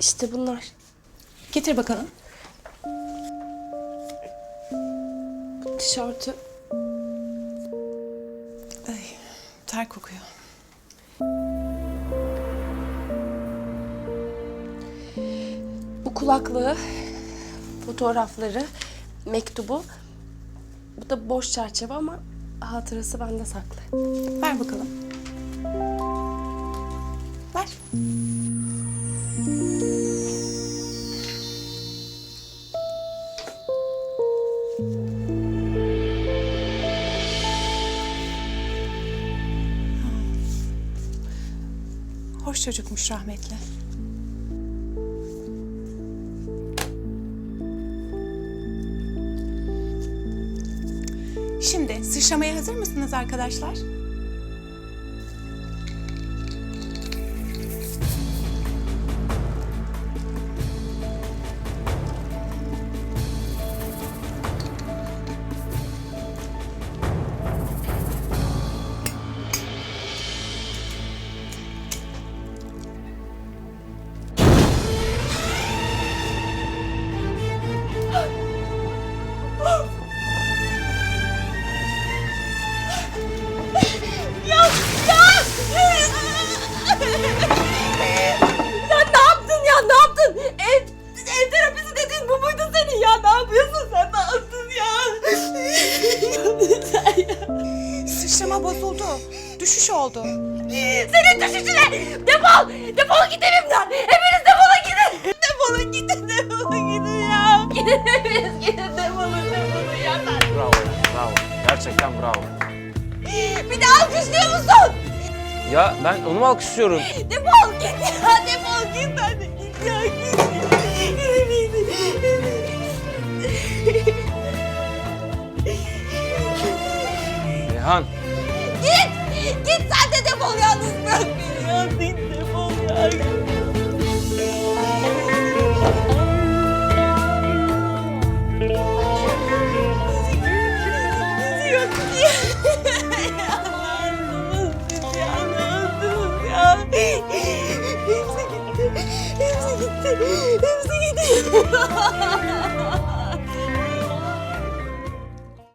İşte bunlar. Getir bakalım. Bu tişörtü. Ay, ter kokuyor. Bu kulaklığı, fotoğrafları, mektubu. Bu da boş çerçeve ama hatırası bende saklı. Ver bakalım. Ver. Hoş çocukmuş rahmetli. Şimdi sıçramaya hazır mısınız arkadaşlar? Ya. Sıçrama bozuldu. Düşüş oldu. Senin düşüşüne defol! Defol git evimden! Hepiniz defolun gidin! Defolun gidin defolun gidin ya! Gidin hepiniz gidin defolun defolun ya. Bravo bravo. Gerçekten bravo. Bir de alkışlıyor musun? Ya ben onu mu alkışlıyorum? Defol git ya defol git hadi git ya git. Reyhan, Hepsi gitti. Hepsi gitti. Hepsi gitti.